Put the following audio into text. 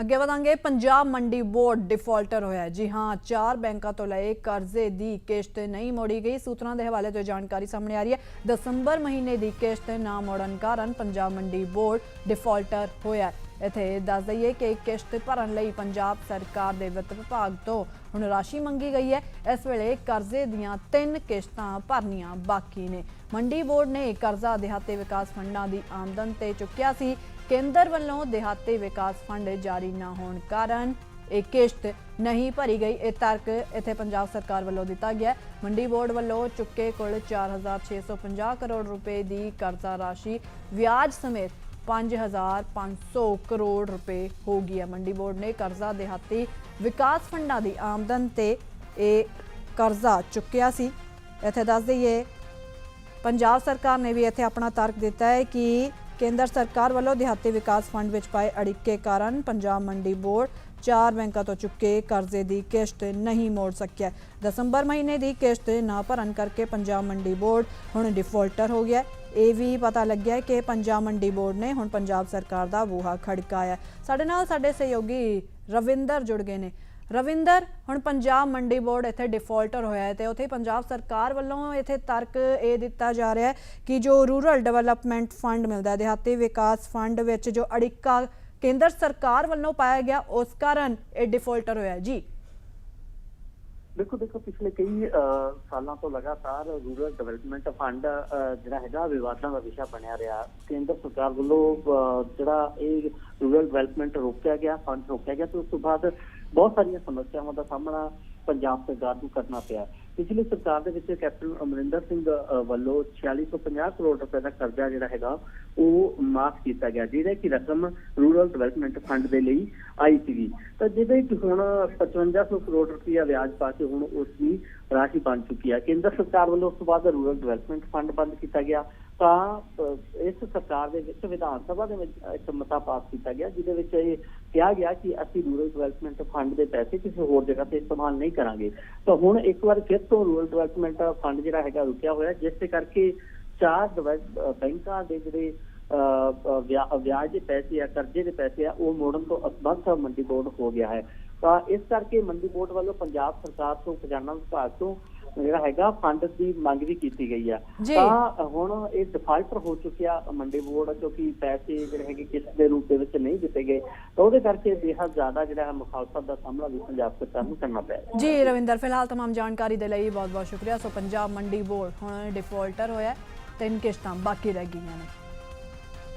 ਅੱਗੇ ਵਧਾਂਗੇ, ਪੰਜਾਬ ਮੰਡੀ board defaulter ਹੋਇਆ ਜੀ ਹਾਂ, ਚਾਰ ਬੈਂਕਾਂ ਤੋਂ ਲਏ ਕਰਜ਼ੇ ਦੀ ਕਿਸ਼ਤ ਨਹੀਂ ਮੋੜੀ ਗਈ। ਸੂਤਰਾਂ ਦੇ ਹਵਾਲੇ ਤੋਂ ਜਾਣਕਾਰੀ ਸਾਹਮਣੇ ਆ ਰਹੀ ਹੈ। ਦਸੰਬਰ ਮਹੀਨੇ ਦੀ ਕਿਸ਼ਤ ਨਾ ਮੋੜਨ ਕਾਰਨ ਪੰਜਾਬ ਮੰਡੀ ਬੋਰਡ ਡਿਫਾਲਟਰ ਹੋਇਆ ਹੈ। ਇੱਥੇ ਦੱਸ ਦਈਏ ਕਿ ਕਿਸ਼ਤ ਭਰਨ ਲਈ ਪੰਜਾਬ ਸਰਕਾਰ ਦੇ ਵਿੱਤ ਵਿਭਾਗ ਤੋਂ ਹੁਣ ਰਾਸ਼ੀ ਮੰਗੀ ਗਈ ਹੈ। ਇਸ ਵੇਲੇ ਕਰਜ਼ੇ ਦੀਆਂ ਤਿੰਨ ਕਿਸ਼ਤਾਂ ਭਰਨੀਆਂ ਬਾਕੀ ਨੇ। ਮੰਡੀ ਬੋਰਡ ਨੇ ਕਰਜ਼ਾ ਦਿਹਾਤੀ ਵਿਕਾਸ ਫੰਡਾਂ ਦੀ ਆਮਦਨ ਤੇ ਚੁੱਕਿਆ ਸੀ। ਕੇਂਦਰ ਵੱਲੋਂ ਦਿਹਾਤੀ ਵਿਕਾਸ ਫੰਡ ਜਾਰੀ ਨਾ ਹੋਣ ਕਾਰਨ ਇਹ ਕਿਸ਼ਤ ਨਹੀਂ ਭਰੀ ਗਈ। ਇਹ ਤਰਕ ਇੱਥੇ ਪੰਜਾਬ ਸਰਕਾਰ ਵੱਲੋਂ ਦਿੱਤਾ ਗਿਆ ਮੰਡੀ ਬੋਰਡ ਵੱਲੋਂ ਚੁੱਕੇ ਕੁੱਲ 4650 ਕਰੋੜ ਰੁਪਏ ਦੀ ਕਰਜ਼ਾ ਰਾਸ਼ੀ, ਵਿਆਜ ਸਮੇਤ 5500 ਕਰੋੜ ਰੁਪਏ ਹੋ ਗਈ ਹੈ। ਮੰਡੀ ਬੋਰਡ ਨੇ ਕਰਜ਼ਾ ਦਿਹਾਤੀ ਵਿਕਾਸ ਫੰਡਾਂ ਦੀ ਆਮਦਨ ਤੇ ਇਹ ਕਰਜ਼ਾ ਚੁੱਕਿਆ ਸੀ। ਇੱਥੇ ਦੱਸ ਦਈਏ, ਪੰਜਾਬ ਸਰਕਾਰ ਨੇ ਵੀ ਇੱਥੇ ਆਪਣਾ ਤਰਕ ਦਿੱਤਾ ਹੈ ਕਿ ਕੇਂਦਰ ਸਰਕਾਰ ਵੱਲੋਂ ਦਿਹਾਤੀ ਵਿਕਾਸ ਫੰਡ ਵਿੱਚ ਪਾਏ ਅੜਿੱਕੇ ਕਾਰਨ ਪੰਜਾਬ ਮੰਡੀ ਬੋਰਡ ਚਾਰ ਬੈਂਕਾਂ ਤੋਂ ਚੁੱਕੇ ਕਰਜ਼ੇ ਦੀ ਕਿਸ਼ਤ ਨਹੀਂ ਮੋੜ ਸਕਿਆ। ਦਸੰਬਰ ਮਹੀਨੇ ਦੀ ਕਿਸ਼ਤ ਨਾ ਭਰਨ ਕਰਕੇ ਪੰਜਾਬ ਮੰਡੀ ਬੋਰਡ ਹੁਣ ਡਿਫਾਲਟਰ ਹੋ ਗਿਆ। ਇਹ ਵੀ ਪਤਾ ਲੱਗਿਆ ਕਿ ਪੰਜਾਬ ਮੰਡੀ ਬੋਰਡ ਨੇ ਹੁਣ ਪੰਜਾਬ ਸਰਕਾਰ ਦਾ ਬੂਹਾ ਖੜਕਾਇਆ। ਹੈ। ਸਾਡੇ ਨਾਲ ਸਾਡੇ ਸਹਿਯੋਗੀ ਰਵਿੰਦਰ ਜੁੜ ਗਏ ਨੇ। ਰਵਿੰਦਰ, ਹੁਣ ਪੰਜਾਬ ਮੰਡੀ ਬੋਰਡ ਇੱਥੇ ਡਿਫਾਲਟਰ ਹੋਇਆ ਹੈ ਤੇ ਉੱਥੇ ਪੰਜਾਬ ਸਰਕਾਰ ਵੱਲੋਂ ਇੱਥੇ ਤਰਕ ਇਹ ਦਿੱਤਾ ਜਾ ਰਿਹਾ ਹੈ ਕਿ ਜੋ ਰੂਰਲ ਡਿਵੈਲਪਮੈਂਟ ਫੰਡ ਮਿਲਦਾ ਹੈ, ਦਿਹਾਤੀ ਵਿਕਾਸ ਫੰਡ ਵਿੱਚ ਜੋ ਅੜਿੱਕਾ ਕੇਂਦਰ ਸਰਕਾਰ ਵੱਲੋਂ ਪਾਇਆ ਗਿਆ, ਉਸ ਕਾਰਨ ਇਹ ਡਿਫਾਲਟਰ ਹੋਇਆ ਜੀ। ਬਿਲਕੁਲ ਦੇਖੋ ਪਿਛਲੇ ਕਈ ਅਹ, ਸਾਲਾਂ ਤੋਂ ਲਗਾਤਾਰ ਰੂਰਲ ਡਿਵੈਲਪਮੈਂਟ ਫੰਡ ਅਹ, ਜਿਹੜਾ ਹੈਗਾ ਵਿਵਾਦਾਂ ਦਾ ਵਿਸ਼ਾ ਬਣਿਆ ਰਿਹਾ। ਕੇਂਦਰ ਸਰਕਾਰ ਵੱਲੋਂ ਅਹ, ਜਿਹੜਾ ਇਹ ਰੂਰਲ ਡਿਵੈਲਪਮੈਂਟ ਰੋਕਿਆ ਗਿਆ ਫੰਡ ਰੋਕਿਆ ਗਿਆ ਤੇ ਉਸ ਤੋਂ ਬਾਅਦ ਬਹੁਤ ਸਾਰੀਆਂ ਸਮੱਸਿਆਵਾਂ ਦਾ ਸਾਹਮਣਾ ਪੰਜਾਬ ਸਰਕਾਰ ਨੂੰ ਕਰਨਾ ਪਿਆ। ਪਿਛਲੀ ਸਰਕਾਰ ਦੇ ਵਿੱਚ ਕੈਪਟਨ ਅਮਰਿੰਦਰ ਸਿੰਘ ਅਹ, ਵੱਲੋਂ 4650 ਕਰੋੜ ਰੁਪਏ ਦਾ ਕਰਜ਼ਾ ਜਿਹੜਾ ਹੈਗਾ ਉਹ ਮਾਫ ਕੀਤਾ ਗਿਆ ਜਿਹਦੇ ਕਿ ਰਕਮ ਰੂਰਲ ਡਿਵੈਲਪਮੈਂਟ ਫੰਡ ਦੇ ਲਈ ਆਈ ਸੀਗੀ। ਤਾਂ ਜਿਹਦੇ ਕਿ ਹੁਣ 5500 ਕਰੋੜ ਰੁਪਇਆ ਵਿਆਜ ਪਾ ਕੇ ਹੁਣ ਉਸ ਦੀ ਰਾਸ਼ੀ ਬਣ ਚੁੱਕੀ ਹੈ ਕੇਂਦਰ ਸਰਕਾਰ ਵੱਲੋਂ ਉਸ ਤੋਂ ਬਾਅਦ ਰੂਰਲ ਡਿਵੈਲਪਮੈਂਟ ਫੰਡ ਬੰਦ ਕੀਤਾ ਗਿਆ। ਤਾਂ ਇਸ ਸਰਕਾਰ ਦੇ ਵਿੱਚ ਵਿਧਾਨ ਸਭਾ ਦੇ ਵਿੱਚ ਇੱਕ ਮਤਾ ਪਾਸ ਕੀਤਾ ਗਿਆ ਜਿਹਦੇ ਵਿੱਚ ਇਹ ਕਿਹਾ ਗਿਆ ਕਿ ਅਸੀਂ ਰੂਰਲ ਡਿਵੈਲਪਮੈਂਟ ਫੰਡ ਦੇ ਪੈਸੇ ਕਿਸੇ ਹੋਰ ਜਗ੍ਹਾ ਤੇ ਇਸਤੇਮਾਲ ਨਹੀਂ ਕਰਾਂਗੇ। ਤਾਂ ਹੁਣ ਇੱਕ ਵਾਰ ਫਿਰ ਤੋਂ ਰੂਰਲ ਡਿਵੈਲਪਮੈਂਟ ਫੰਡ ਜਿਹੜਾ ਹੈਗਾ ਰੁਕਿਆ ਹੋਇਆ ਜਿਸ ਦੇ ਕਰਕੇ ਚਾਰ ਡਿਵੈਲ- ਬੈਂਕਾਂ ਦੇ ਜਿਹੜੇ ਅਹ, ਵਿਆ- ਵਿਆਜ ਦੇ ਪੈਸੇ ਆ ਕਰਜ਼ੇ ਦੇ ਪੈਸੇ ਆ ਉਹ ਮੋੜਨ ਤੋਂ ਅਸਮਰਥ ਮੰਡੀ ਬੋਰਡ ਹੋ ਗਿਆ ਹੈ। ਤਾਂ ਇਸ ਕਰਕੇ ਮੰਡੀ ਬੋਰਡ ਵੱਲੋਂ ਪੰਜਾਬ ਸਰਕਾਰ ਤੋਂ ਖਜ਼ਾਨਾ ਵਿਭਾਗ ਤੋਂ ਜਿਹੜਾ ਹੈਗਾ ਫੰਡ ਦੀ ਮੰਗ ਵੀ ਕੀਤੀ ਗਈ ਆ ਜੀ। ਤਾਂ ਹੁਣ ਇਹ ਡਿਫਾਲਟਰ ਹੋ ਚੁੱਕਿਆ ਮੰਡੀ ਬੋਰਡ ਕਿਉਂਕਿ ਪੈਸੇ ਜਿਹੜੇ ਹੈਗੇ ਕਿਸ ਦੇ ਰੂਪ ਦੇ ਵਿੱਚ ਨਹੀਂ ਦਿੱਤੇ ਗਏ ਤਾਂ ਉਹਦੇ ਕਰਕੇ ਬੇਹੱਦ ਜ਼ਿਆਦਾ ਜਿਹੜਾ ਹੈ ਮੁਖਾਲਫਤ ਦਾ ਸਾਹਮਣਾ ਵੀ ਪੰਜਾਬ ਸਰਕਾਰ ਨੂੰ ਕਰਨਾ ਪਿਆ ਹੈ ਜੀ ਰਵਿੰਦਰ ਫਿਲਹਾਲ तमाम ਜਾਣਕਾਰੀ ਦੇ ਲਈ ਬਹੁਤ ਬਹੁਤ ਸ਼ੁਕਰੀਆ ਸੋ ਪੰਜਾਬ ਮੰਡੀ ਬੋਰਡ ਹੁਣ ਡਿਫਾਲਟਰ ਹੋਇਆ ਹੈ। ਤਿੰਨ ਕਿਸ਼ਤਾਂ ਬਾਕੀ ਰਹਿ ਗਈਆਂ ਨੇ